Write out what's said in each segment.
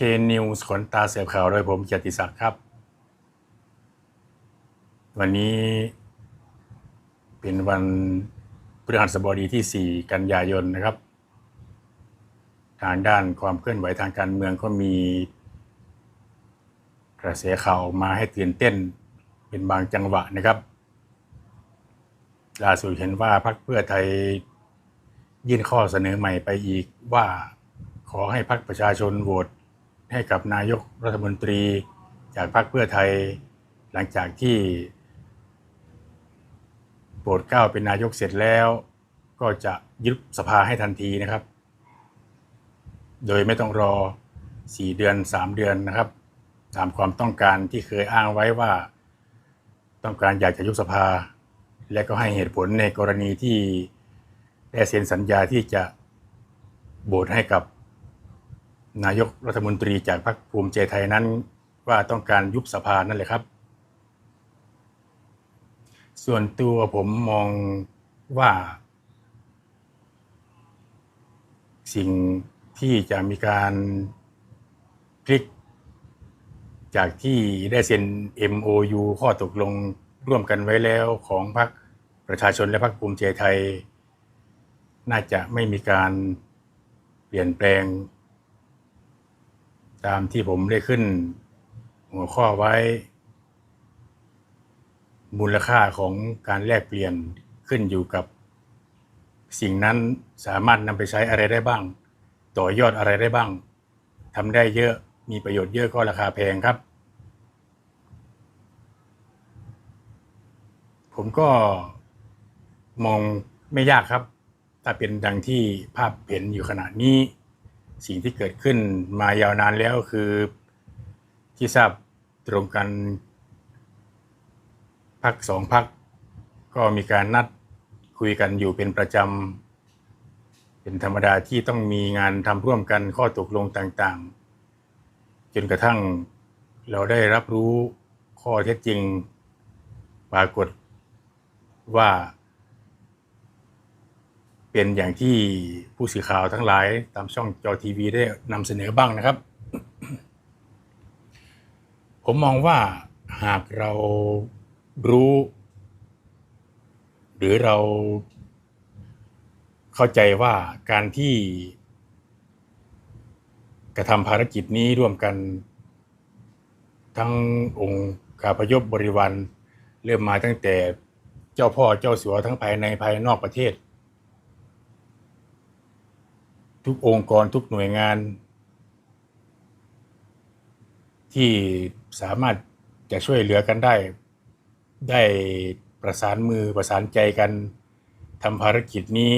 เคนิวส์ขนตาเสียบข่าวโดยผมเกียรติศักดิ์ครับ วันนี้เป็นวันพฤหัสบดีที่ 4 กันยายนนะครับ ทางด้านความเคลื่อนไหวทางการเมืองก็มี กระแสข่าวออกมาให้ตื่นเต้นเป็นบางจังหวะนะครับล่าสุดเห็นว่าพรรคเพื่อไทยยื่นข้อเสนอใหม่ไปอีกว่าขอให้พรรคประชาชนโหวต ให้กับนายกรัฐมนตรีจากพรรคเพื่อไทย หลังจากที่โปรดเกล้าเป็นนายกเสร็จแล้ว ก็จะยึดสภาให้ทันทีนะครับ โดยไม่ต้องรอ 4 เดือน 3 เดือนนะครับ ตามความต้องการที่เคยอ้างไว้ว่า ต้องการอยากจะยุบสภา และก็ให้เหตุผลในกรณีที่ได้เซ็นสัญญาที่จะโบสให้กับ นายกรัฐมนตรีจากพรรคภูมิใจไทยนั้น ว่าต้องการยุบสภานั่นแหละครับ ส่วนตัวผมมองว่า สิ่งที่จะมีการพลิก จากที่ได้เซ็น MOU ข้อตกลงร่วมกันไว้แล้วของพรรคประชาชนและพรรคภูมิใจไทย น่าจะไม่มีการเปลี่ยนแปลง ตามที่ผมได้ขึ้น หัวข้อไว้ มูลค่าของการแลกเปลี่ยนขึ้นอยู่กับ สิ่งนั้นสามารถนำไปใช้อะไรได้บ้าง ต่อยอดอะไรได้บ้างทำได้เยอะมีประโยชน์เยอะก็ราคาแพงครับ ผมก็มองไม่ยากครับ ถ้าเป็นดังที่ภาพเห็นอยู่ขณะนี้ สิ่งที่เกิดขึ้นมายาวนานแล้วคือที่ทราบตรงกันพักสองพักก็มีการนัดคุยกันอยู่เป็นประจำ เป็นธรรมดาที่ต้องมีงานทำร่วมกันข้อตกลงต่างๆ จนกระทั่งเราได้รับรู้ข้อเท็จจริง ปรากฏว่า เป็นอย่างที่ผู้สื่อข่าวทั้งหลายตามช่องจอทีวีได้นำเสนอบ้างนะครับ ผมมองว่าหากเรารู้ หรือเราเข้าใจว่าการที่กระทำภารกิจนี้ร่วมกัน ทั้งองค์กาพยพบริวารเริ่มมาตั้งแต่เจ้าพ่อเจ้าสัวทั้งภายในภายนอกประเทศ ทุกองค์กรทุกหน่วยงาน ที่สามารถจะช่วยเหลือกันได้ ได้ประสานมือประสานใจกันทำภารกิจนี้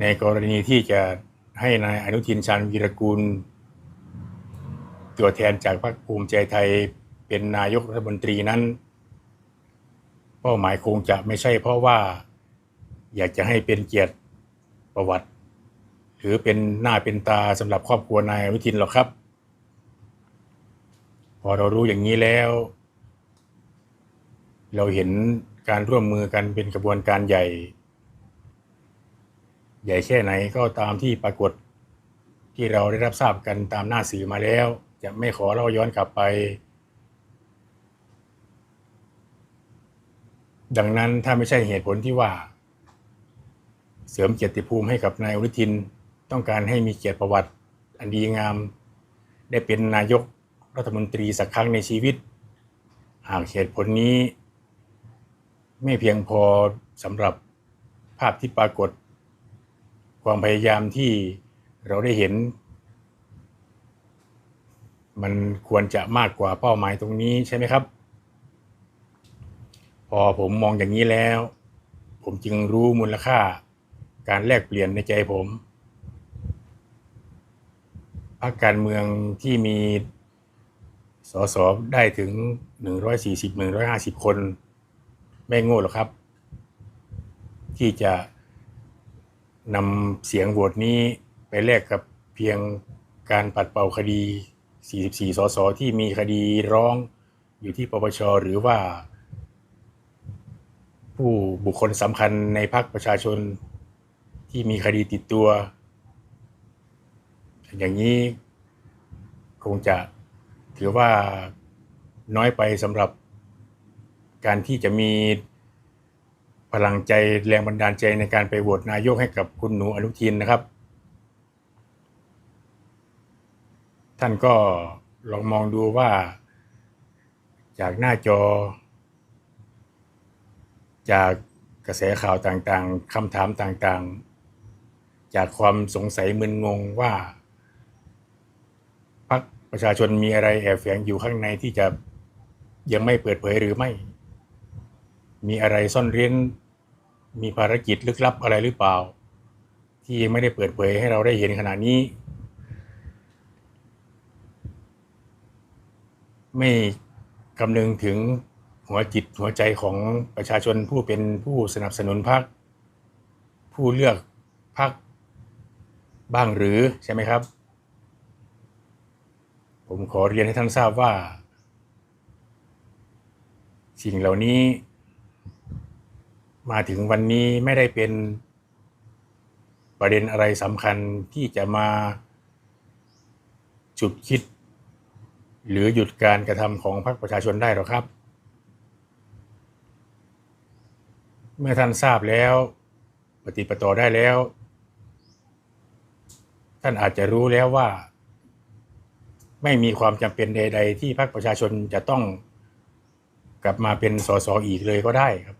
ในกรณีที่จะให้นายอนุทินชาญวีรกูล ตัวแทนจากพรรคภูมิใจไทยเป็นนายกรัฐมนตรีนั้น เป้าหมายคงจะไม่ใช่เพราะว่า อยากจะให้เป็นเกียรติ ประวัติ หรือเป็นหน้าเป็นตาสำหรับครอบครัวนายอนุทินหรอกครับ พอเรารู้อย่างนี้แล้ว เราเห็นการร่วมมือกันเป็นกระบวนการใหญ่ ใหญ่แค่ไหนก็ตามที่ปรากฏที่เราได้รับทราบกันตามหน้าสื่อมาแล้ว จะไม่ขอเล่าย้อนกลับไป ดังนั้นถ้าไม่ใช่เหตุผลที่ว่า เสริมเกียรติภูมิให้กับนายอนุทิน ต้องการให้มีเกียรติประวัติ อันดีงาม ได้เป็นนายกรัฐมนตรีสักครั้งในชีวิต หากเหตุผลนี้ ไม่เพียงพอสำหรับภาพที่ปรากฏ ความพยายามที่เราได้เห็น มันควรจะมากกว่าเป้าหมายตรงนี้ใช่ไหมครับ พอผมมองอย่างนี้แล้ว ผมจึงรู้มูลค่า การแลกเปลี่ยนในใจผมพรรคการเมืองที่มีสสได้ถึง 140-150 คน ไม่โง่หรอกครับ ที่จะนำเสียงโหวตนี้ไปแลกกับเพียงการปัดเป่าคดี 44 สสที่มีคดีร้องอยู่ที่ปปชหรือว่า ผู้บุคคลสำคัญในพรรคประชาชน ที่มีคดีติดตัว อย่างนี้คงจะถือว่าน้อยไปสำหรับการที่จะมีพลังใจแรงบันดาลใจในการไปโหวตนายกให้กับคุณหนูอนุทินนะครับ ท่านก็ลองมองดูว่าจากหน้าจอ จากกระแสข่าวต่างๆคำถามต่างๆ จากความสงสัยมึนงงว่าพรรคประชาชนมีอะไรแอบแฝงอยู่ข้างในที่จะยังไม่เปิดเผยหรือไม่ มีอะไรซ่อนเร้น มีภารกิจลึกลับอะไรหรือเปล่า ที่ยังไม่ได้เปิดเผยให้เราได้เห็นขณะนี้ ไม่คำนึงถึงหัวจิตหัวใจของประชาชนผู้เป็นผู้สนับสนุนพรรคผู้เลือกพรรค บ้างหรือใช่ไหมครับ ผมขอเรียนให้ท่านทราบว่า สิ่งเหล่านี้ มาถึงวันนี้ไม่ได้เป็นประเด็นอะไรสำคัญที่จะมาจุดคิด หรือหยุดการกระทำของพรรคประชาชนได้หรอกครับ เมื่อท่านทราบแล้ว ปฏิปต่อได้แล้ว ท่านอาจจะรู้แล้วว่า ไม่มีความจำเป็นใด ๆ ที่พรรคประชาชนจะต้องกลับมาเป็นสสอีกเลยก็ได้ครับ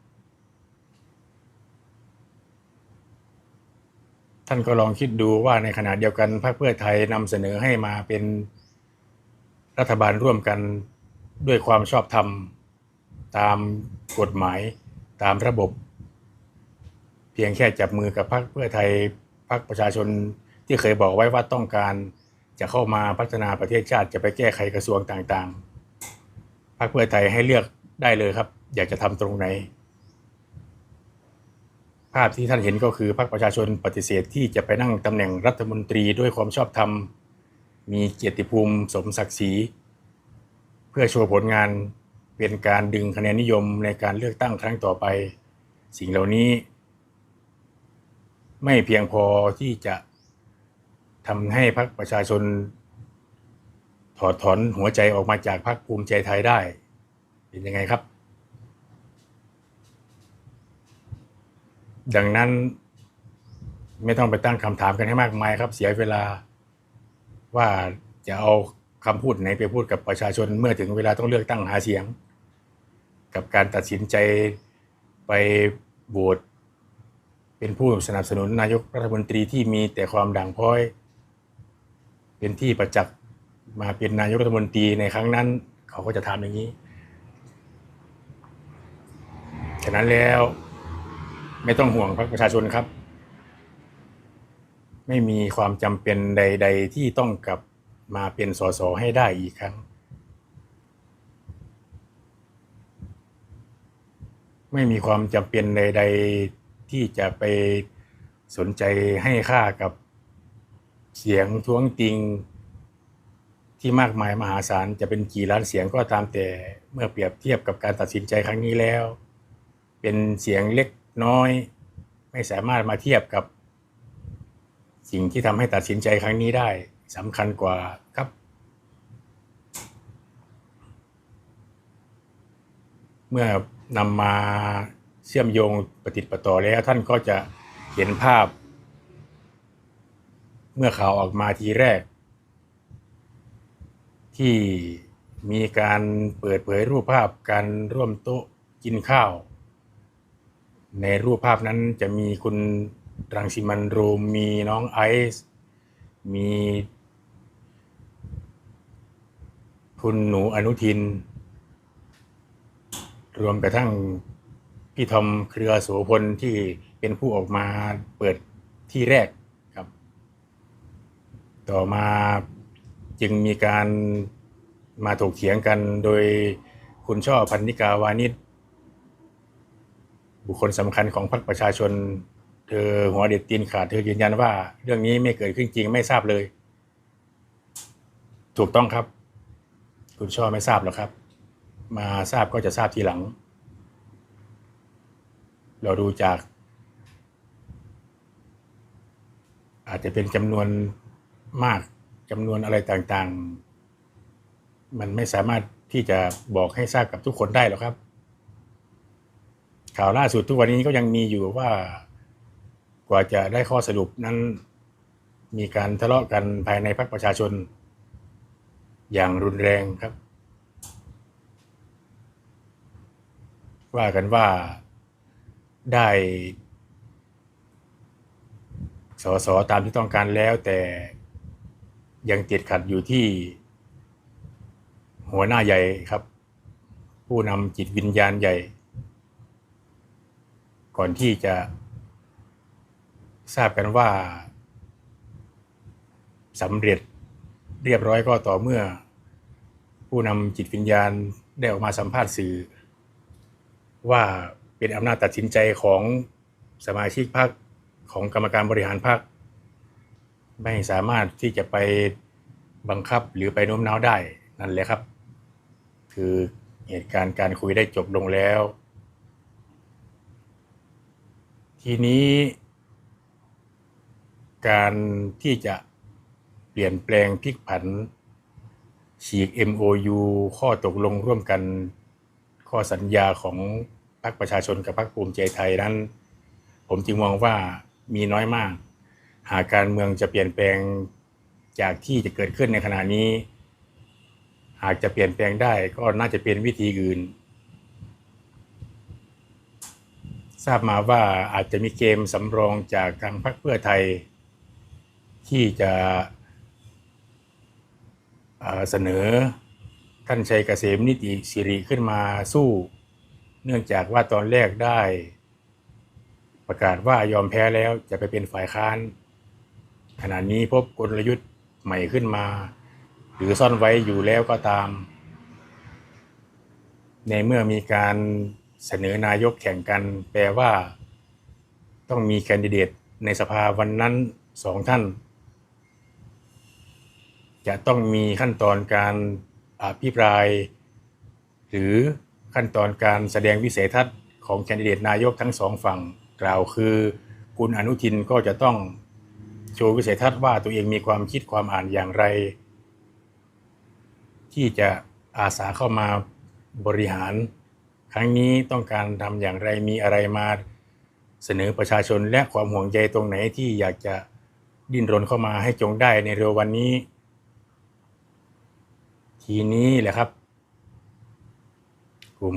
ท่านก็ลองคิดดูว่าในขณะเดียวกันพรรคเพื่อไทยนำเสนอให้มาเป็นรัฐบาลร่วมกันด้วยความชอบธรรม ตามกฎหมายตามระบบ เพียงแค่จับมือกับพรรคเพื่อไทยพรรคประชาชน ที่เคยบอกไว้ว่าต้องการจะเข้ามาพัฒนาประเทศชาติจะไปแก้ไขกระทรวงต่างๆพรรคเพื่อไทยให้เลือกได้เลยครับ อยากจะทำตรงไหน ภาพที่ท่านเห็นก็คือพรรคประชาชนปฏิเสธที่จะไปนั่งตำแหน่งรัฐมนตรีด้วยความชอบธรรม มีเกียรติภูมิสมศักดิ์ศรีเพื่อโชว์ผลงานเป็นการดึงคะแนนนิยมในการเลือกตั้งครั้งต่อไป สิ่งเหล่านี้ ไม่เพียงพอที่จะ ทำให้พรรคประชาชน ถอดถอนหัวใจออกมาจากพรรคภูมิใจไทยได้ เป็นยังไงครับ ดังนั้นไม่ต้องไปตั้งคำถามกันให้มากมายครับ เสียเวลาว่าจะเอาคำพูดไหนไปพูดกับประชาชนเมื่อถึงเวลาต้องเลือกตั้งหาเสียง กับการตัดสินใจไปโหวตเป็นผู้สนับสนุนนายกรัฐมนตรีที่มีแต่ความด่างพร้อย เป็นที่ประจักษ์มาเป็นนายกรัฐมนตรีในครั้งนั้น เขาก็จะทำอย่างนี้ ฉะนั้นแล้วไม่ต้องห่วงพรรคประชาชนครับ ไม่มีความจำเป็นใด ๆ ที่ต้องกลับมาเป็นสสให้ได้อีกครั้ง ไม่มีความจำเป็นใด ๆ ที่จะไปสนใจให้ค่ากับ เสียงท้วงติงที่มากมายมหาศาลจะเป็นกี่ล้านเสียงก็ตามแต่เมื่อเปรียบเทียบกับการตัดสินใจครั้งนี้แล้ว เป็นเสียงเล็กน้อย ไม่สามารถมาเทียบกับ สิ่งที่ทำให้ตัดสินใจครั้งนี้ได้สำคัญกว่าครับ เมื่อนำมาเชื่อมโยงปฏิดประต่อแล้วท่านก็จะเห็นภาพ เมื่อข่าวออกมาทีแรก ที่มีการเปิดเผยรูปภาพการร่วมโต๊ะกินข้าว ในรูปภาพนั้นจะมีคุณรังสิมันโรมมีน้องไอซ์มีคุณหนูอนุทิน รวมกระทั่งพี่ทอมเครือโสพลที่เป็นผู้ออกมาเปิดที่แรก ต่อมาจึงมีการมาถกเถียงกันโดยคุณช่อพันนิกาวานิชบุคคลสำคัญของพรรคประชาชน เธอหัวเด็ดตีนขาดเธอยืนยันว่า เรื่องนี้ไม่เกิดขึ้นจริงไม่ทราบเลย ถูกต้องครับ คุณช่อไม่ทราบหรอกครับ มาทราบก็จะทราบทีหลัง เราดูจาก อาจจะเป็นจำนวน มากจำนวนอะไรต่างๆ มันไม่สามารถที่จะบอกให้ทราบกับทุกคนได้หรอกครับ ข่าวล่าสุดทุกวันนี้ก็ยังมีอยู่ว่ากว่าจะได้ข้อสรุปนั้น มีการทะเลาะกันภายในพรรคประชาชน อย่างรุนแรงครับ ว่ากันว่าได้สอสอตามที่ต้องการแล้วแต่ ยังติดขัดอยู่ที่ หัวหน้าใหญ่ครับ ผู้นำจิตวิญญาณใหญ่ ก่อนที่จะทราบกันว่าสำเร็จเรียบร้อยก็ต่อเมื่อ ผู้นำจิตวิญญาณได้ออกมาสัมภาษณ์สื่อ ว่าเป็นอำนาจตัดสินใจของสมาชิกพรรคของกรรมการบริหารพรรค ไม่สามารถที่จะไปบังคับหรือไปโน้มน้าวได้นั่นแหละครับ คือเหตุการณ์การคุยได้จบลงแล้ว ทีนี้ การที่จะเปลี่ยนแปลงพลิกผัน ฉีก MOU ข้อตกลงร่วมกันข้อสัญญาของพรรคประชาชนกับพรรคภูมิใจไทยนั้น ผมจึงมองว่ามีน้อยมาก หากการเมืองจะเปลี่ยนแปลงจากที่จะเกิดขึ้นในขณะนี้ หากจะเปลี่ยนแปลงได้ก็น่าจะเป็นวิธีอื่น ทราบมาว่าอาจจะมีเกมสำรองจากทางพรรคเพื่อไทย ที่จะเสนอท่านชัยเกษมนิติสิริขึ้นมาสู้ เนื่องจากว่าตอนแรกได้ ประกาศว่ายอมแพ้แล้วจะไปเป็นฝ่ายค้าน ขณะนี้พบกลยุทธ์ใหม่ขึ้นมา หรือซ่อนไว้อยู่แล้วก็ตาม ในเมื่อมีการเสนอนายกแข่งกันแปลว่า ต้องมีแคนดิเดตในสภาวันนั้นสองท่าน จะต้องมีขั้นตอนการอภิปราย หรือขั้นตอนการแสดงวิสัยทัศน์ของแคนดิเดตนายกทั้งสองฝั่งกล่าวคือ คุณอนุทินก็จะต้อง โชว์วิสัยทัศน์ว่าตัวเองมีความคิดความอ่านอย่างไร ที่จะอาสาเข้ามาบริหาร ครั้งนี้ต้องการทำอย่างไรมีอะไรมาเสนอประชาชนและความห่วงใยตรงไหนที่อยากจะดิ้นรนเข้ามาให้จงได้ในเร็ววันนี้ ทีนี้แหละครับ กลุ่ม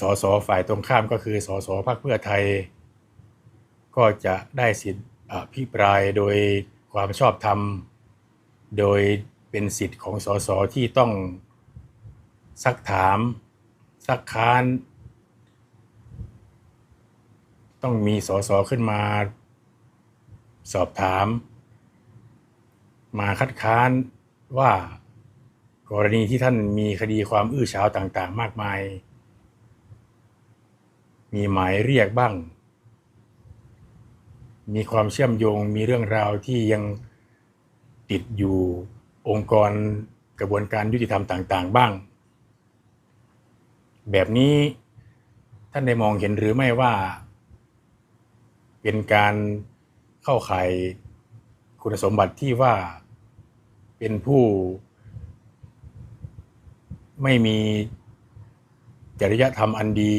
สสฝ่ายตรงข้ามก็คือสสพรรคเพื่อไทย ก็จะได้สิทธิ์ อภิปรายโดยความชอบธรรม โดยเป็นสิทธิ์ของสสที่ต้องซักถาม ซักค้าน ต้องมีสสขึ้นมา สอบถาม มาคัดค้านว่ากรณีที่ท่านมีคดีความอื้อฉาวต่างๆ มากมาย มีหมายเรียกบ้าง มีความเชื่อมโยงมีเรื่องราวที่ยังติดอยู่องค์กรกระบวนการยุติธรรมต่าง ๆ บ้าง แบบนี้ท่านได้มองเห็นหรือไม่ว่า เป็นการเข้าข่ายคุณสมบัติที่ว่าเป็นผู้ไม่มีจริยธรรมอันดี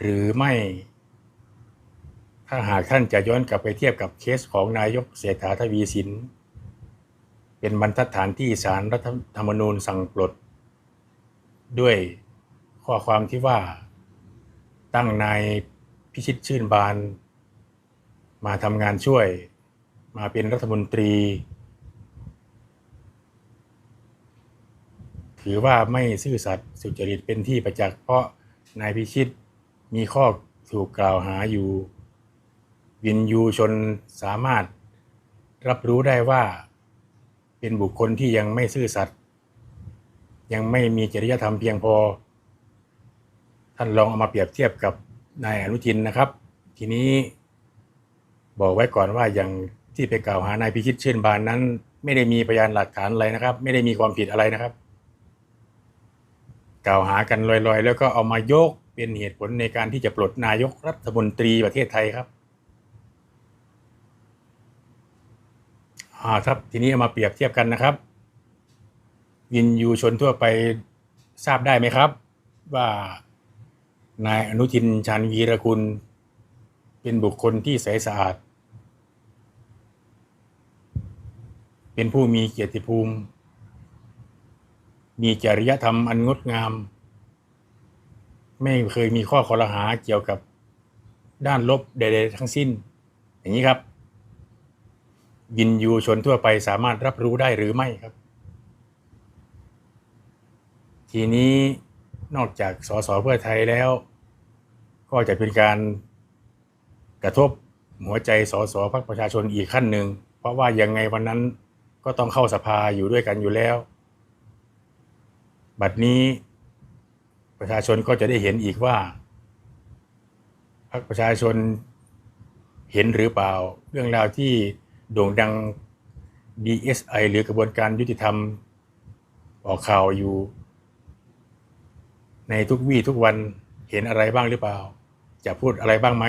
หรือไม่ ถ้าหากท่านจะย้อนกลับไปเทียบกับเคสของนายกเศรษฐาทวีสิน เป็นบรรทัดฐานที่สารรัฐธรรมนูญสั่งปลด ด้วยข้อความที่ว่าตั้งนายพิชิตชื่นบาน มาทำงานช่วย มาเป็นรัฐมนตรี ถือว่าไม่ซื่อสัตย์สุจริตเป็นที่ประจักษ์เพราะนายพิชิตมีข้อถูกกล่าวหาอยู่ วินยูชนสามารถรับรู้ได้ว่าเป็นบุคคลที่ยังไม่ซื่อสัตย์ยังไม่มีจริยธรรมเพียงพอ ท่านลองเอามาเปรียบเทียบกับนายอนุทินนะครับ ทีนี้บอกไว้ก่อนว่าอย่างที่ไปกล่าวหานายพิชิตชื่นบานนั้น ไม่ได้มีพยานหลักฐานอะไรนะครับ ไม่ได้มีความผิดอะไรนะครับ กล่าวหากันลอยๆ แล้วก็เอามายกเป็นเหตุผลในการที่จะปลดนายกรัฐมนตรีประเทศไทยครับ อ่าครับทีนี้เอามาเปรียบเทียบกันนะครับวินยูชนทั่วไปทราบได้ไหมครับ ว่านายอนุทินชาญวีรกุล เป็นบุคคลที่ใสสะอาด เป็นผู้มีเกียรติภูมิ มีจริยธรรมอันงดงาม ไม่เคยมีข้อคอรหาเกี่ยวกับด้านลบใดๆทั้งสิ้น อย่างนี้ครับ วินยูชนทั่วไปสามารถรับรู้ได้หรือไม่ครับ ทีนี้นอกจากสสเพื่อไทยแล้ว ก็จะเป็นการกระทบหัวใจสสพรรคประชาชนอีกขั้นหนึ่ง เพราะว่ายังไงวันนั้นก็ต้องเข้าสภาอยู่ด้วยกันอยู่แล้ว บัดนี้ประชาชนก็จะได้เห็นอีกว่าพรรคประชาชนเห็นหรือเปล่า เรื่องราวที่ โด่งดัง DSI หรือกระบวนการยุติธรรม ออกข่าวอยู่ ในทุกวี่ทุกวันเห็นอะไรบ้างหรือเปล่า จะพูดอะไรบ้างไหม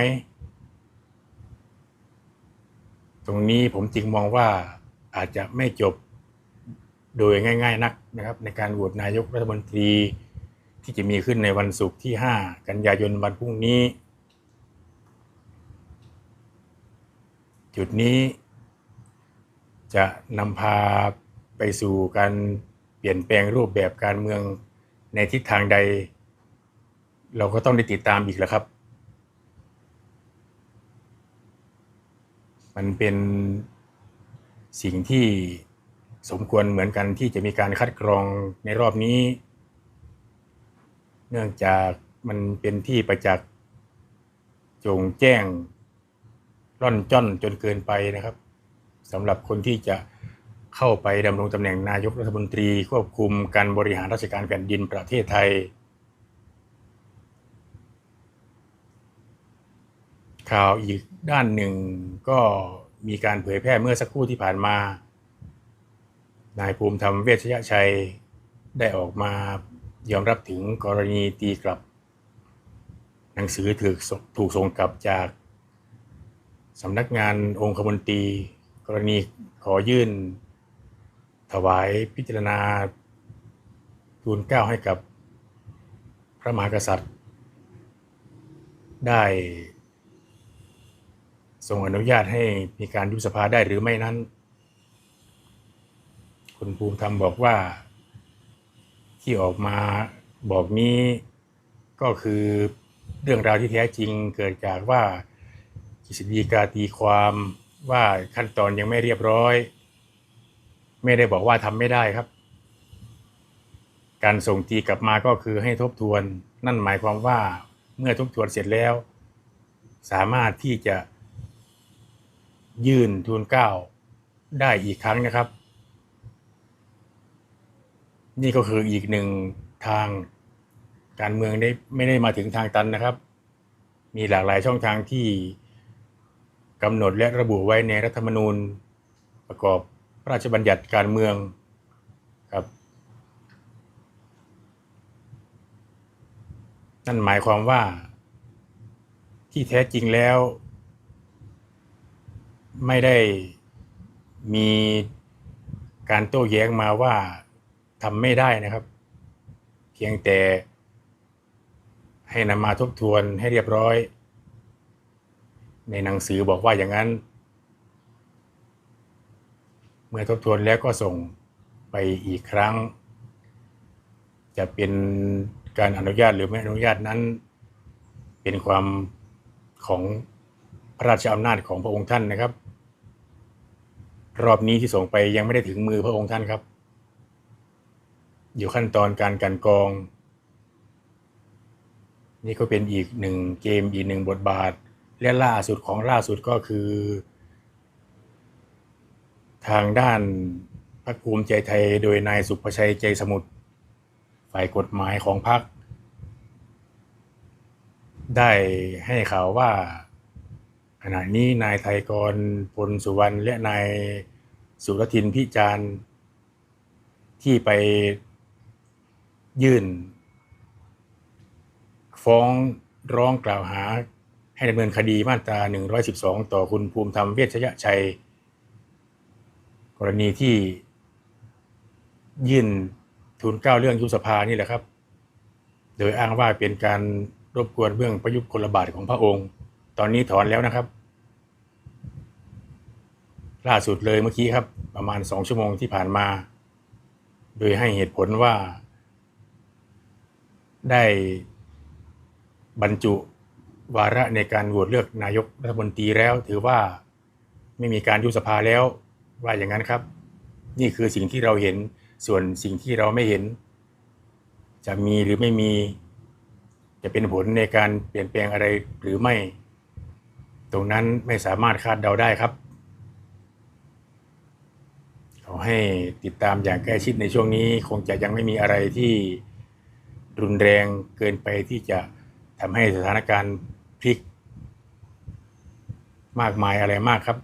ตรงนี้ผมจึงมองว่าอาจจะไม่จบโดยง่ายๆนักนะครับ ในการโหวตนายกรัฐมนตรีที่จะมีขึ้นในวันศุกร์ที่ 5 กันยายนวันพรุ่งนี้ จุดนี้ จะนำพาไปสู่การเปลี่ยนแปลงรูปแบบการเมืองในทิศทางใด เราก็ต้องได้ติดตามอีกแล้วครับ มันเป็นสิ่งที่สมควรเหมือนกันที่จะมีการคัดกรองในรอบนี้ เนื่องจากมันเป็นที่ประจักษ์จงแจ้งร่อนจ้อนจนเกินไปนะครับ สำหรับคนที่จะเข้าไปดำรงตำแหน่งนายกรัฐมนตรีควบคุมการบริหารราชการแผ่นดินประเทศไทย ข่าวอีกด้านหนึ่งก็มีการเผยแพร่เมื่อสักครู่ที่ผ่านมา นายภูมิธรรมเวชยชัยได้ออกมายอมรับถึงกรณีตีกลับ หนังสือถูกถูกส่งกลับจากสำนักงานองคมนตรี กรณีขอยื่น ถวายพิจารณาทูลเกล้าให้กับพระมหากษัตริย์ ได้ส่งอนุญาตให้มีการยุบสภาได้หรือไม่นั้น คุณภูมิธรรมบอกว่า ที่ออกมาบอกนี้ก็คือเรื่องราวที่แท้จริงเกิดจากว่ากฤษฎีกาตีความ ว่าขั้นตอนยังไม่เรียบร้อย ไม่ได้บอกว่าทำไม่ได้ครับ การส่งตีกลับมาก็คือให้ทบทวน นั่นหมายความว่าเมื่อทบทวนเสร็จแล้ว สามารถที่จะ ยื่นทูลเก้าได้อีกครั้งนะครับ นี่ก็คืออีกหนึ่งทางการเมืองได้ไม่ได้มาถึงทางตันนะครับ มีหลากหลายช่องทางที่ กำหนดและระบุไว้ในรัฐธรรมนูญ ประกอบพระราชบัญญัติการเมืองครับนั่นหมายความว่า ที่แท้จริงแล้ว ไม่ได้มีการโต้แย้งมาว่าทำไม่ได้นะครับ เพียงแต่ให้นำมาทบทวนให้เรียบร้อย ในหนังสือบอกว่าอย่างนั้น เมื่อทบทวนแล้วก็ส่งไปอีกครั้ง จะเป็นการอนุญาตหรือไม่อนุญาตนั้น เป็นความของพระราชอำนาจของพระองค์ท่านนะครับ รอบนี้ที่ส่งไปยังไม่ได้ถึงมือพระองค์ท่านครับ อยู่ขั้นตอนการกันกอง นี่ก็เป็นอีกหนึ่งเกมอีกหนึ่งบทบาท และล่าสุดของล่าสุดก็คือ ทางด้านพรรคภูมิใจไทย โดยนายสุภชัยใจสมุทรฝ่ายกฎหมายของพรรคได้ให้ข่าวว่าขณะนี้นายไทยกรพลสุวรรณและนายสุรทินพิจารณ์ที่ไปยื่น ฟ้องร้องกล่าวหา ให้ดำเนินคดีมาตรา 112 ต่อคุณภูมิธรรมเวชยชัย กรณีที่ยื่นทูลเก้าเรื่องยุบสภานี่แหละครับ โดยอ้างว่าเป็นการรบกวนเบื้องประยุทธ์คนละบาทของพระองค์ ตอนนี้ถอนแล้วนะครับ ล่าสุดเลยเมื่อกี้ครับ ประมาณสองชั่วโมงที่ผ่านมา โดยให้เหตุผลว่า ได้บรรจุ วาระในการโหวตเลือกนายกรัฐมนตรีแล้ว ถือว่าไม่มีการยุบสภาแล้วว่าอย่างนั้นครับ นี่คือสิ่งที่เราเห็นส่วนสิ่งที่เราไม่เห็น จะมีหรือไม่มี จะเป็นผลในการเปลี่ยนแปลงอะไรหรือไม่ ตรงนั้นไม่สามารถคาดเดาได้ครับขอให้ติดตามอย่างใกล้ชิดในช่วงนี้ คงจะยังไม่มีอะไรที่รุนแรงเกินไปที่จะทำให้สถานการณ์ พลิก มากมายอะไรมากครับ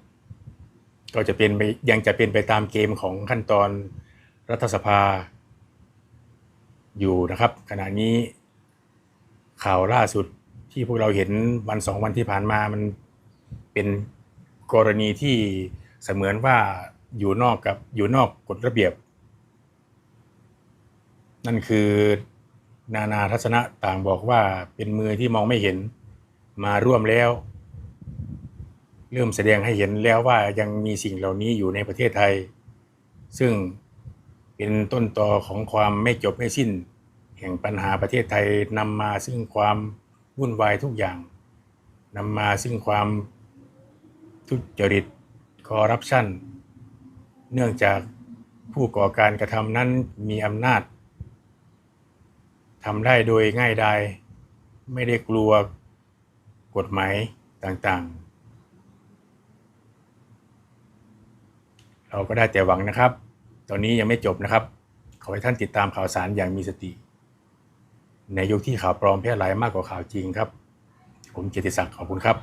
ก็จะเป็นไปยังจะเป็นไปตามเกมของขั้นตอนรัฐสภา อยู่นะครับ ขณะนี้ข่าวล่าสุดที่พวกเราเห็นวันสองวันที่ผ่านมามันเป็นกรณีที่เสมือนว่าอยู่นอกกับอยู่นอกกฎระเบียบ นั่นคือนานาทัศนะต่างบอกว่าเป็นมือที่มองไม่เห็น มาร่วมแล้ว เริ่มแสดงให้เห็นแล้วว่ายังมีสิ่งเหล่านี้อยู่ในประเทศไทย ซึ่งเป็นต้นตอของความไม่จบไม่สิ้น แห่งปัญหาประเทศไทยนำมาซึ่งความวุ่นวายทุกอย่างนำมาซึ่งความทุจริตคอร์รัปชันเนื่องจากผู้ก่อการกระทำนั้นมีอำนาจทำได้โดยง่ายดายไม่ได้กลัว กฎหมายต่างๆ เราก็ได้แต่หวังนะครับ ตอนนี้ยังไม่จบนะครับ ขอให้ท่านติดตามข่าวสารอย่างมีสติ ในยุคที่ข่าวปลอมแพร่หลายมากกว่าข่าวจริงครับ ผมเกียรติศักดิ์ขอบคุณครับ